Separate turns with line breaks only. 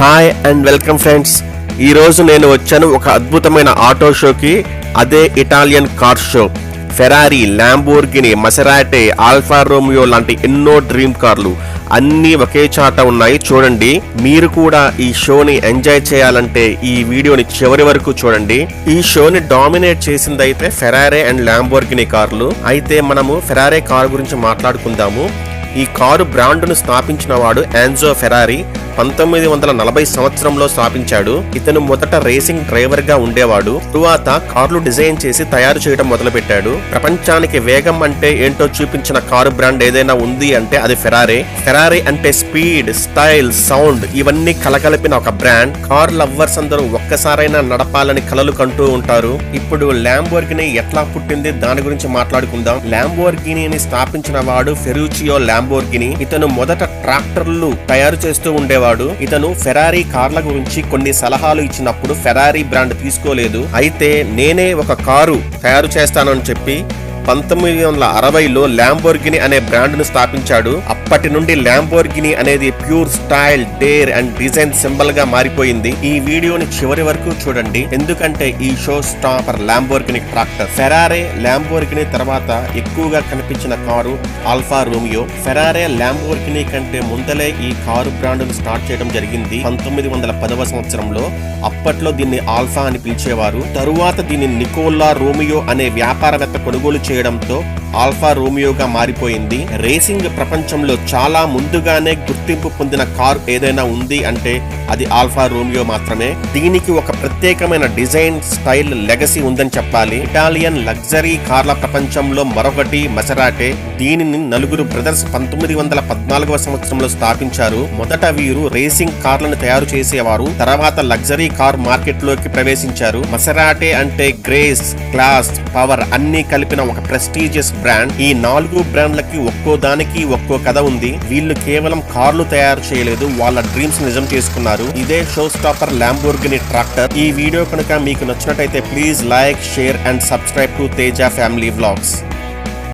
Hi and welcome friends ఈరోజు నేను వచ్చాను ఒక అద్భుతమైన ఆటో షోకి. అదే Italian car show Ferrari Lamborghini Maserati Alfa Romeo లాంటి ఎన్నో డ్రీమ్ కార్లు. అన్నీ ఒకే చాట ఉన్నాయి. చూడండి మీరు కూడా ఈ షోని ఎంజాయ్ చేయాలంటే ఈ వీడియోని చివరి వరకు చూడండి. ఈ షోని డామినేట్ అయితే ఫెరారే అండ్ ల్యాంబోర్గిని కార్లు. అయితే మనము ఫెరారే కార్ గురించి మాట్లాడుకుందాము. ఈ కారు బ్రాండ్ను స్థాపించిన వాడు ఆన్జో ఫెరారీ పంతొమ్మిది వందల నలభై సంవత్సరంలో స్థాపించాడు. ఇతను మొదట రేసింగ్ డ్రైవర్గా ఉండేవాడు. తరువాత కార్లు డిజైన్ చేసి తయారు చేయడం మొదలుపెట్టాడు. ప్రపంచానికి వేగం అంటే ఏంటో చూపించిన కారు బ్రాండ్ ఏదైనా ఉంది అంటే అది ఫెరారీ ఫెరారీ అంటే స్పీడ్ స్టైల్ సౌండ్ ఇవన్నీ కలగలిపిన ఒక బ్రాండ్. కార్ లవ్వర్స్ అందరూ ఒక్కసారైనా నడపాలని కలలు కంటూ ఉంటారు. ఇప్పుడు ల్యాంబోర్గిని ఎట్లా పుట్టింది దాని గురించి మాట్లాడుకుందాం. ల్యాంబోర్గిని స్థాపించిన వాడు ఫెరూచియో ల్యాంబోర్గిని ఇతను మొదట ట్రాక్టర్లు తయారు చేస్తూ ఉండేవాడు. ఇతను ఫెరారీ కార్ల గురించి కొన్ని సలహాలు ఇచ్చినప్పుడు ఫెరారీ బ్రాండ్ తీసుకోలేదు. అయితే నేనే ఒక కారు తయారు చేస్తానని చెప్పి పంతొమ్మిది వందల అరవైలో ల్యాంబోర్గిని అనే బ్రాండ్ను స్థాపించాడు. అప్పటి నుండి ల్యాంబోర్గిని అనేది pure style dare and design సింబల్గా మారిపోయింది. ఈ వీడియోని చివరి వరకు చూడండి. ఎందుకంటే ఈ show stopper Lamborghini tractor. Ferrari Lamborghini తర్వాత ఎక్కువగా కనిపించిన car Alfa Romeo. Ferrari Lamborghini కంటే ముందలే ఈ కారు బ్రాండ్ను స్టార్ట్ చేయడం జరిగింది పంతొమ్మిది వందల పదవ సంవత్సరంలో. అప్పట్లో దీన్ని ఆల్ఫా అని పిలిచేవారు. తరువాత దీన్ని నికోలా రోమియో అనే వ్యాపారవేత్త కొనుగోలు చేయడంతో ఆల్ఫా రోమియోగా మారిపోయింది. రేసింగ్ ప్రపంచంలో చాలా ముందుగానే గుర్తింపు పొందిన కార్ ఏదైనా ఉంది అంటే అది ఆల్ఫా రోమియో మాత్రమే. దీనికి ఒక ప్రత్యేకమైన డిజైన్ స్టైల్ లెగసీ ఉందని చెప్పాలి. ఇటాలియన్ లగ్జరీ కార్ల ప్రపంచంలో మరొకటి మసరాటే. దీనిని నలుగురు బ్రదర్స్ పంతొమ్మిది వందల పద్నాలుగవ సంవత్సరంలో స్థాపించారు. మొదట వీరు రేసింగ్ కార్లను తయారు చేసేవారు. తర్వాత లగ్జరీ కార్ మార్కెట్లోకి ప్రవేశించారు. మసరాటే అంటే గ్రేస్ క్లాస్ పవర్ అన్ని కలిపిన ఒక ప్రెస్టీజియస్ బ్రాండ్. ఈ నాలుగు బ్రాండ్లకి ఒక్కో దానికి ఒక్కో కథ ఉంది. వీళ్ళు కేవలం కార్లు తయారు చేయలేదు. వాళ్ళ డ్రీమ్స్ నిజం చేసుకున్నారు. ఇదే షో స్టాపర్ ల్యాంబోర్గిని ట్రాక్టర్. ఈ వీడియో కనుక మీకు నచ్చినట్టయితే please like share and subscribe to Teja family vlogs.